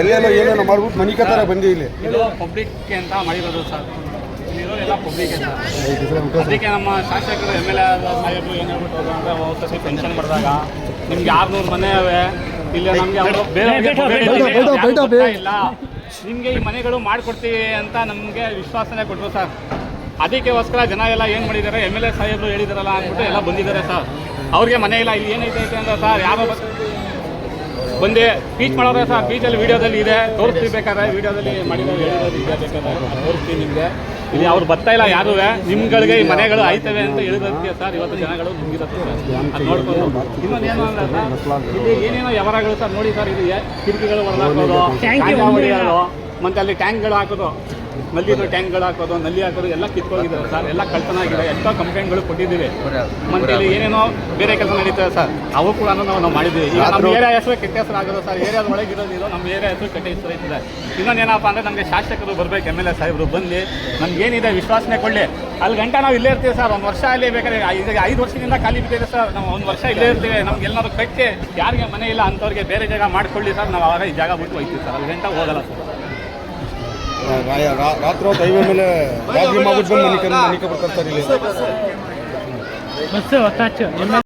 ಎಲ್ಲೆಲ್ಲ ಏನೇನೋ ಮಾಡ್ಬಿಟ್ಟು ಮನೆ ಕತ್ತಾರ ಬಂದಿ ಇಲ್ಲಿ. ಇದು ಪಬ್ಲಿಕ್ಗೆ ಅಂತ ಮಾಡಿರೋದು ಸರ್. ಇಲ್ಲಿರೋರೆಲ್ಲ ಪಬ್ಲಿಕ್ಗೆ ಸರ್. ಅದಕ್ಕೆ ನಮ್ಮ ಶಾಸಕರು ಎಂ ಎಲ್ ಎ ಸಾಹೇಬರು ಏನು ಹೇಳ್ಬಿಟ್ಟು ಅಂದ್ರೆ ಸತಿ ಪೆನ್ಷನ್ ಮಾಡಿದಾಗ ನಿಮ್ಗೆ ಆರ್ನೂರು ಮನೆ ಅವೆ ಇಲ್ಲಿ ನಮಗೆ ಅವರು ಬೇರೆ ಇಲ್ಲ. ನಿಮಗೆ ಈ ಮನೆಗಳು ಮಾಡಿಕೊಡ್ತೀವಿ ಅಂತ ನಮ್ಗೆ ವಿಶ್ವಾಸನೆ ಕೊಟ್ಟರು ಸರ್. ಅದಕ್ಕೋಸ್ಕರ ಜನ ಎಲ್ಲ ಏನು ಮಾಡಿದ್ದಾರೆ? ಎಂ ಎಲ್ ಎ ಸಾಹೇಬರು ಹೇಳಿದಾರಲ್ಲ ಅಂದ್ಬಿಟ್ಟು ಎಲ್ಲ ಬಂದಿದ್ದಾರೆ ಸರ್. ಅವ್ರಿಗೆ ಮನೆ ಇಲ್ಲ ಇಲ್ಲಿ ಏನೈತೆ ಅಂದ್ರೆ ಸರ್? ಯಾರೋ ಬಂದೆ ಸ್ಪೀಚ್ ಮಾಡೋರೆ ಸರ್ ಬೀಚಲ್ಲಿ ವೀಡಿಯೋದಲ್ಲಿ ಇದೆ. ತೋರಿಸ್ತೀವಿ ಬೇಕಾದ್ರೆ. ವೀಡಿಯೋದಲ್ಲಿ ಮಾಡಿದ್ದಾರೆ ಹೇಳಿರೋದು ಇದೆ ಬೇಕಾದ್ರೆ ತೋರಿಸ್ತೀವಿ ನಿಮಗೆ. ಇಲ್ಲಿ ಅವ್ರು ಬರ್ತಾ ಇಲ್ಲ ಯಾರು ನಿಮ್ಗಳಿಗೆ ಈ ಮನೆಗಳು ಆಯ್ತವೆ ಅಂತ ಹೇಳಿದಂತೆ ಸರ್ ಇವತ್ತು ಜನಗಳು ಸರ್ ಅದು ನೋಡ್ಕೊಂಡು ಅಂದ್ರೆ ಸರ್ ಇಲ್ಲಿ ಏನೇನೋ ವ್ಯವಹಾರಗಳು ಸರ್ ನೋಡಿ ಸರ್ ಇದು ಕಿಟಕಿಗಳು ಹೊಡೆದಾಕೋದು ಮತ್ತೆ ಅಲ್ಲಿ ಟ್ಯಾಂಕ್ಗಳು ಹಾಕೋದು. ನಲ್ಲಿದು ಟ್ಯಾಂಕ್ಗಳು ಹಾಕೋದು ನಲ್ಲಿ ಹಾಕೋದು ಎಲ್ಲ ಕಿತ್ಕೋಗಿದ್ದಾರೆ ಸರ್. ಎಲ್ಲ ಕಳ್ತನ ಆಗಿದೆ ಎಷ್ಟೋ ಕಂಪ್ಲೇಂಟ್ಗಳು ಕೊಟ್ಟಿದ್ದೀವಿ. ಮತ್ತೆ ಇಲ್ಲಿ ಏನೇನೋ ಬೇರೆ ಕೆಲಸ ನಡೀತದೆ ಸರ್. ಅವು ಕೂಡ ನಾವು ನಾವು ಮಾಡಿದ್ದೀವಿ. ಈಗ ನಮ್ಮ ಏರಿಯಾ ಹೆಸರು ಕೆಟ್ಟ ಹೆಸರು ಆಗೋದು ಸರ್. ಏರಿಯಾದ ಒಳಗೆ ಇರೋದಿಲ್ಲ ನಮ್ಮ ಏರಿಯಾ ಹೆಸರು ಕೆಟ್ಟ ಹೆಸರು ಐತದೆ ಇನ್ನೊಂದೇನಪ್ಪ ಅಂದರೆ ನಮಗೆ ಶಾಸಕರು ಬರಬೇಕು ಎಂ ಎಲ್ ಎ ಸಾಹೇಬರು ಬಂದು ನಮ್ಗೇನಿದೆ ವಿಶ್ವಾಸನೆ ಕೊಡಲಿ. ಅಲ್ಲಿ ಗಂಟ ನಾವು ಇಲ್ಲೇ ಇರ್ತೀವಿ ಸರ್. ಒಂದು ವರ್ಷ ಅಲ್ಲೇ ಬೇಕಾದ್ರೆ ಈಗ ಐದು ವರ್ಷದಿಂದ ಖಾಲಿ ಬಿಟ್ಟಿದೆ ಸರ್. ನಾವು ಒಂದು ವರ್ಷ ಇಲ್ಲೇ ಇರ್ತೀವಿ. ನಮ್ಗೆ ಎಲ್ಲರೂ ಕಟ್ಟಿ ಯಾರಿಗೆ ಮನೆ ಇಲ್ಲ ಅಂಥವ್ರಿಗೆ ಬೇರೆ ಜಾಗ ಮಾಡ್ಕೊಳ್ಳಿ ಸರ್. ನಾವು ಆವಾಗ ಈ ಜಾಗ ಬಿಟ್ಟು ಹೋಗ್ತೀವಿ ಸರ್. ಅಲ್ಲಿ ಗಂಟ ಹೋಗಲ್ಲ ಸರ್. ರಾತ್ರಿ ಹೈವೇ ಮೇಲೆ ರಾತ್ರಿ ಮಾಡ್ಬಿಟ್ಟು ಮನೆ ಮನೆ ಬರ್ತಾರೆ ಇಲ್ಲಿ. ಹೊತ್ತಾಚು.